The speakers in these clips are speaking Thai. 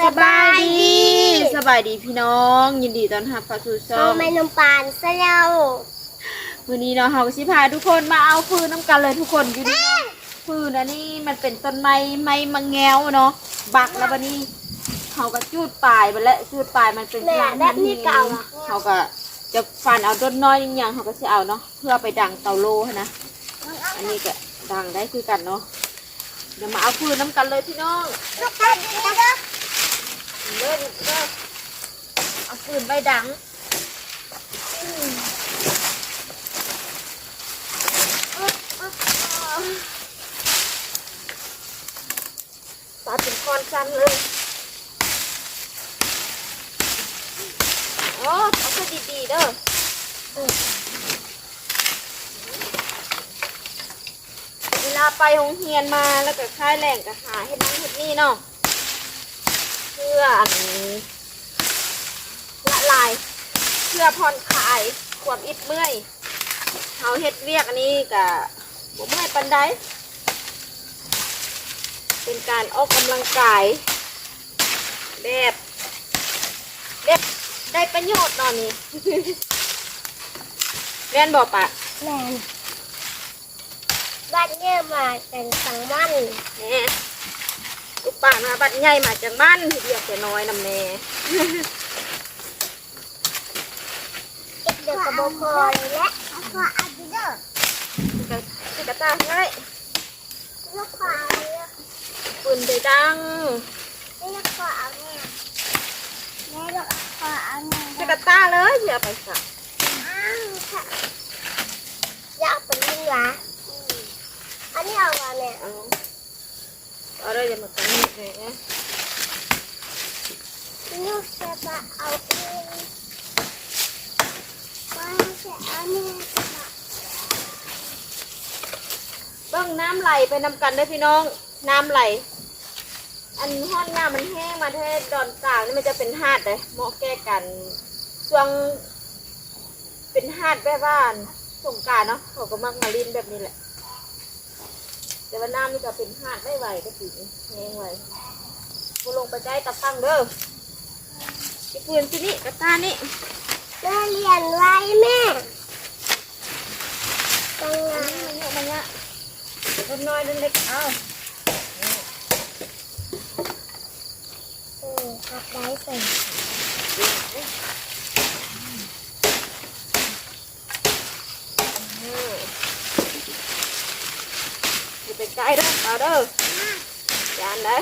สบายดีสบายดีพี่น้อง ยินดีต้อนรับเข้าสู่ช่อเอางแม่นมปานซะแล้ววันนี้เนาะเฮาก็สิพาทุกคนมาเอาฟืนน้ำกันเลยทุกคนอยู่นี่เนาะฟืนอันนี้มันเป็นต้นไม้ไม้มะแงวเนาะบักแล้ววันนี้เฮาก็จูดปลายไปแล้วจูดปลายมันเป็นแม่แบบนี้เก่าอะเฮาก็จะฟันเอาต้นน้อยอย่างๆเฮาก็สิเอาเนาะเพื่อไปดังเตาโลหั้นนะอันนี้ก็ดังได้คือกันเนาะเดี๋ยวมาเอาฟืนน้ำกันเลยพี่น้องลูกค้าดีนะ เลิกเลิกเอาฟืนใบดังตัดเป็นคอนสั้นเลยโอ้เอาแค่ดีๆเด้อเวลาไปโรงเรียนมาแล้วก็ค่ายแหล่งก็หาเฮ็ดนั่นเฮ็ดนี่เนาะ พื่ออันนี้ละลาย เพื่อผ่อนคลายความอิดเมื่อยเขาเฮ็ดเวียกอันนี้กับผมเมื่อยปันไดเป็นการออกกำลังกาย แบบแบบได้ประโยชน์ตอนนี้เรียนบอกปะแม่นบ้านเนี่ยมากันสังมันแหน่ ลูกป่ามาบัดใหญ่มาจากบ้านเรียกแต่น้อยนำแน่เอ็กเด็กกับโบพอเลยและลูกค้าอันเดอร์กระกระตาง่ายลูกค้าเนี่ยปืนไปดังลูกค้าเนี่ยแม่ลูกค้าเนี่ยจะกระตาเลยอย่าไปสักอ้าวค่ะอยากเป็นยังไงอันนี้เอามาเนี่ย เอาเอาเลยอย่ามากันนี่แหมลูกจะมาเอาเองว่าจะเอาเนี่ยจะมาเบิ้งน้ำไหลไปนำกันได้พี่น้อง น้ำไหล อันห้อนน้ำมันแห้งมาแท้ดอนกลางนี่มันจะเป็นหาดเลยเหมาะแก้กันช่วงเป็นหาดแบบว่าสงการเนาะเขาก็มักมาลินแบบนี้แหละ แต่ว่าน้ำนี่ก็เป็นหาดไม่ไหวก็ปีแห้งไหวก็ลงไปใกล้ตะตั้งเด้อที่ปืนที่นี่กระตานี่แม่เรียนไว้แม่ตังอันงานี้มันเยอะมันเยอะต้นน้อยต้นเล็กเอาเออขับได้ใส่ vào đâu chán đấy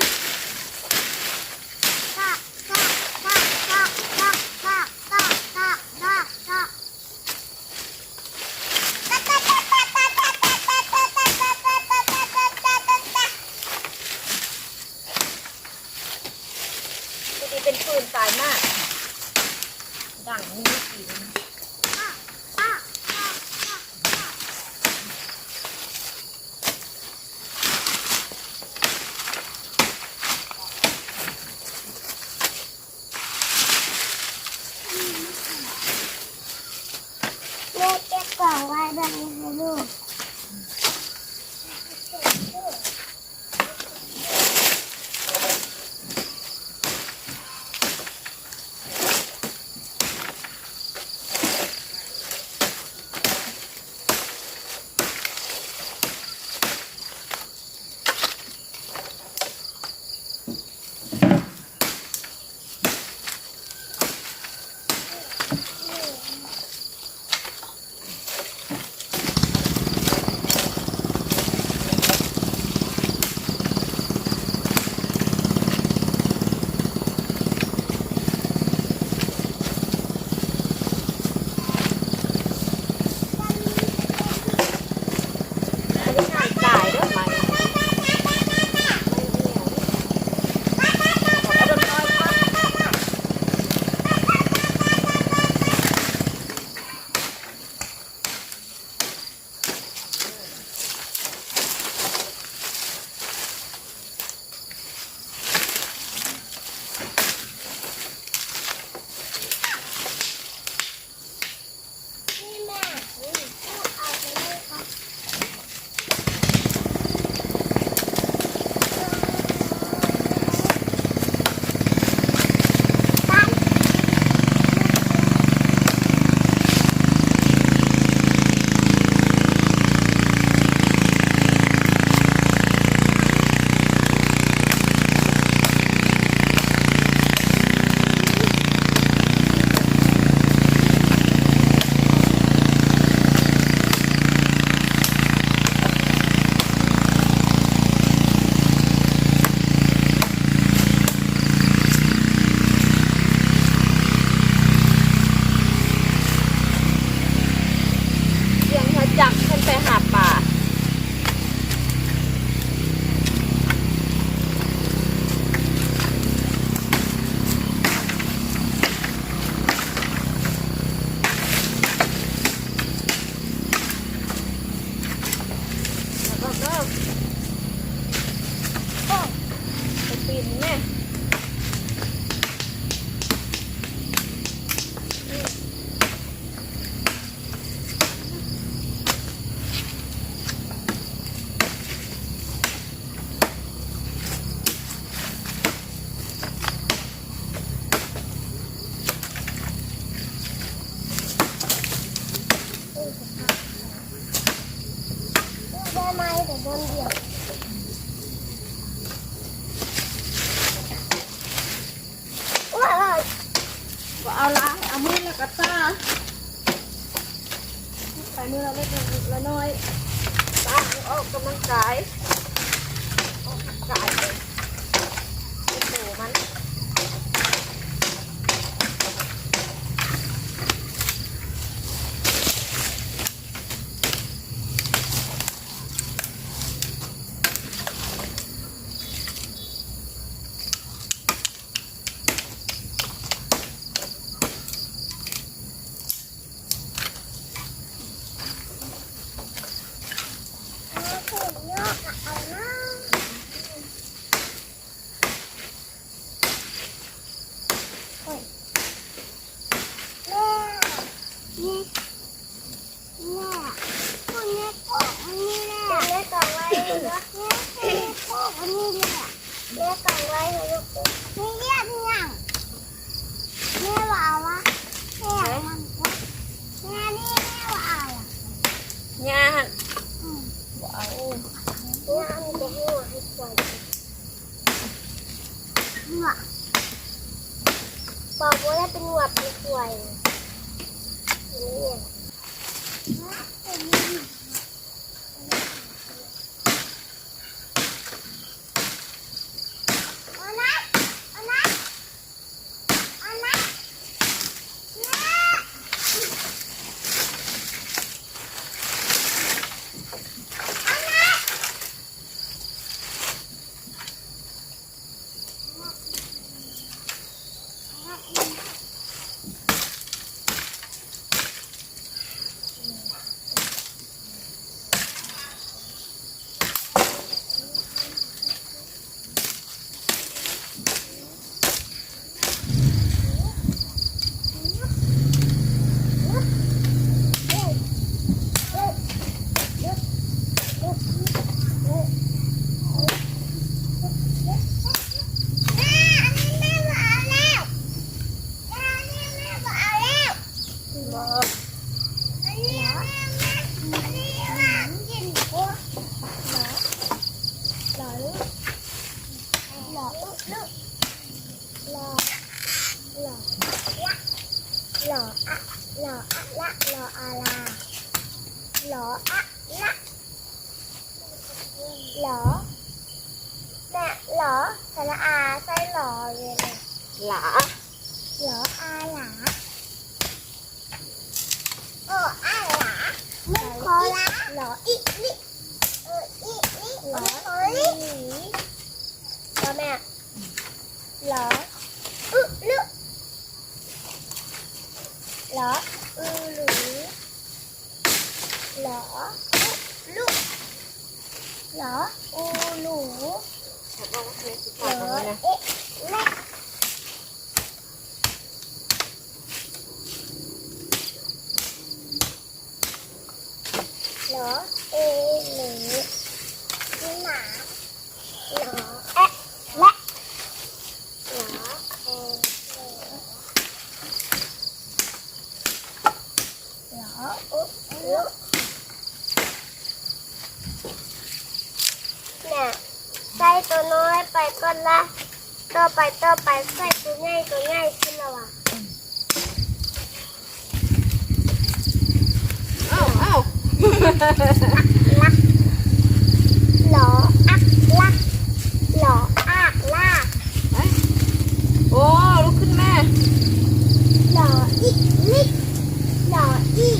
เริ่มโอ้ปีนแม่ เอาละเอามือแล้วก็ตาใส่มือเราเล็กละน้อยตาออกกำลังกายออกกำลังกายเลยโอ้โหมัน เอาถุงยอกอะเอาหน้าโอ้ยแม่นี่แม่พวกนี้พวกมันนี่แหละแม่กล่องไว้เหรอแม่พวกมันนี่แหละแม่กล่องไว้เหรอลูกนี่เรียกยังแม่ว่าเอาวะแม่อยากมันวะแม่นี่แม่ว่าเอาอะ ย่าหั่น อืม บ่เอา น้ำจะให้หัวให้ปล่อยหัวบอกว่าได้เป็นหัวเป็นปล่อยนี่ รอแม่เหรออึลุหรออือหรือเหรออึลุหรออูหนูเอเหรอเอ๊ะแม่หรอเอหรือหมาเหรอเอ๊ะและหรอเอหรือหรออุ๊ลุ เนี่ยใส่ตัวน้อยไปก่อนละต่อไปต่อไปใส่ตัวใหญ่ตัวใหญ่ขึ้นแล้วอะเอ้าเอ้าลักหลออักลักหลออักลากไปโอ้ลุกขึ้นแม่หลออีลิกหลออีลี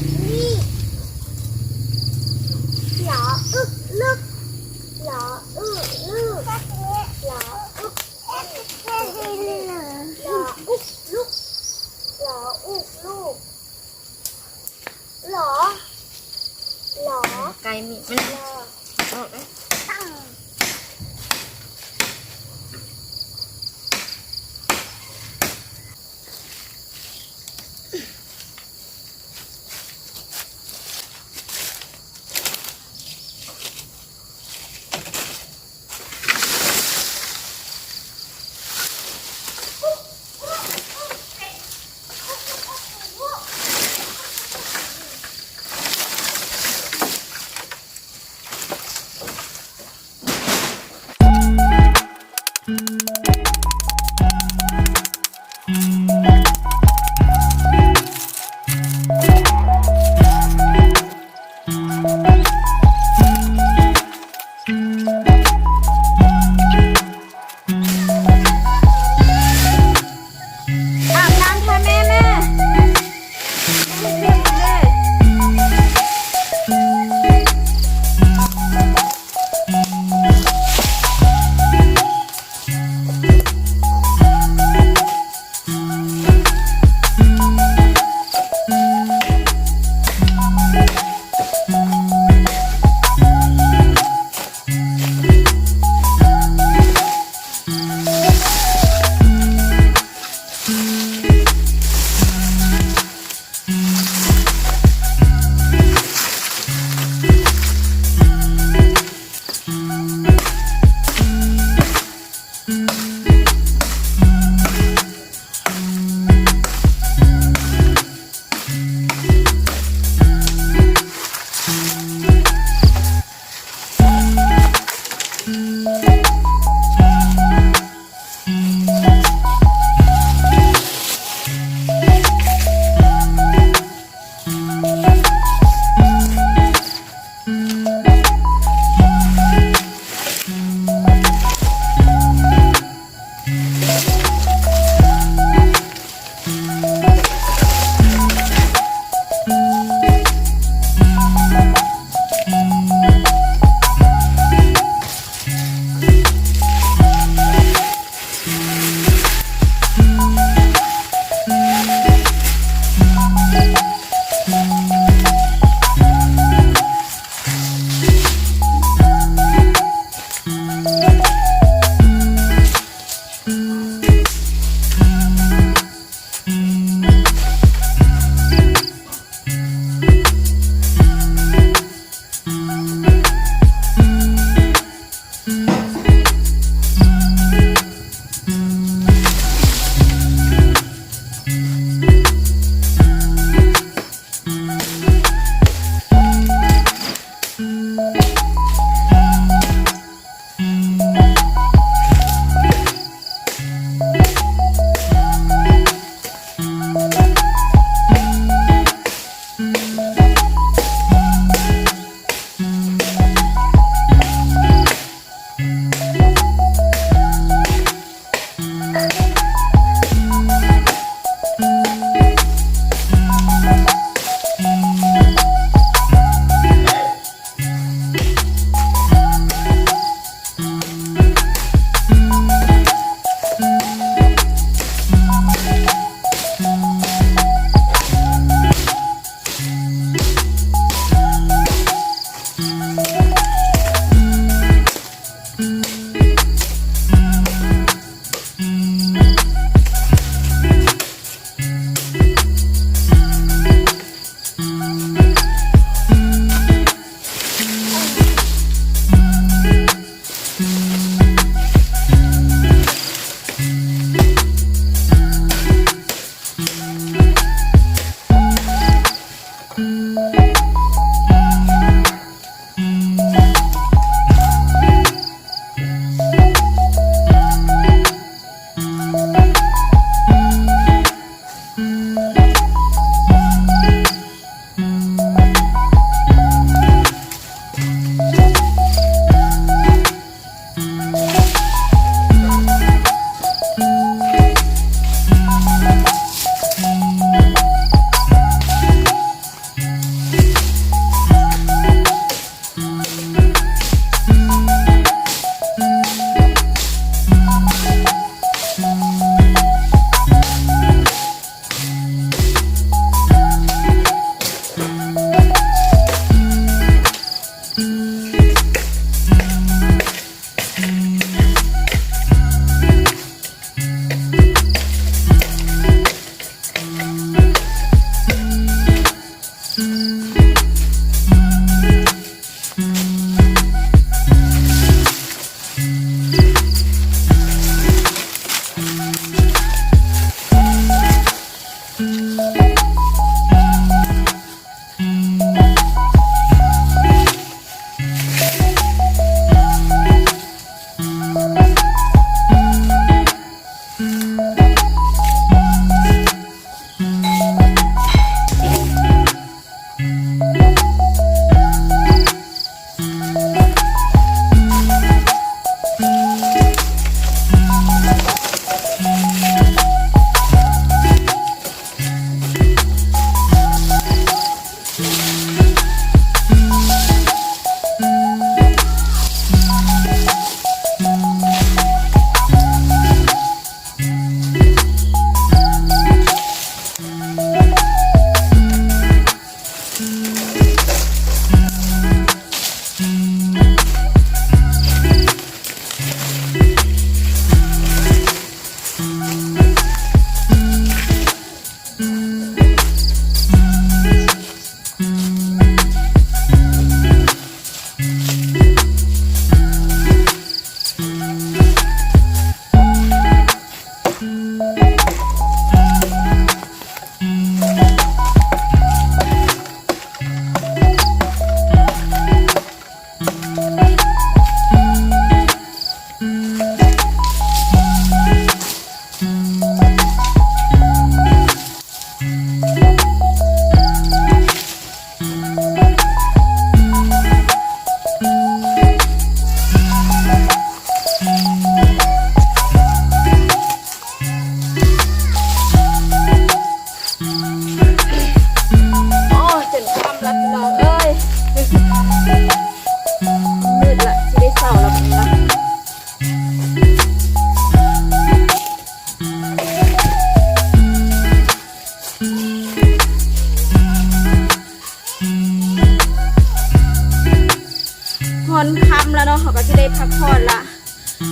อนค่ำแล้วเนาะเขาก็จะได้พักผ่อนละ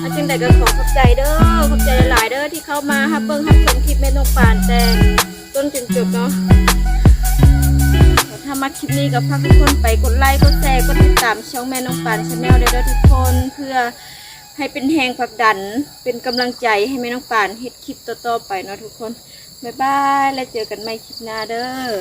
อันจึงแต่ก็ขอขอบใจเด้อขอบใจหลายๆเด้อที่เข้ามาฮับเบิ้งฮับชมคลิปแม่นกปานแต่ต้นจนจบเนาะถ้ามาคลิปนี้ก็พาทุกคนไปกดไลค์กดแชร์กดติดตามช่องแม่น้องปานชาแนลด้วยทุกคนเพื่อให้เป็นแหงผลักดันเป็นกำลังใจให้แม่น้องปานเฮ็ดคลิปต่อๆไปเนาะทุกคน บ๊ายบาย แล้วเจอกันใหม่คลิปหน้าเด้อ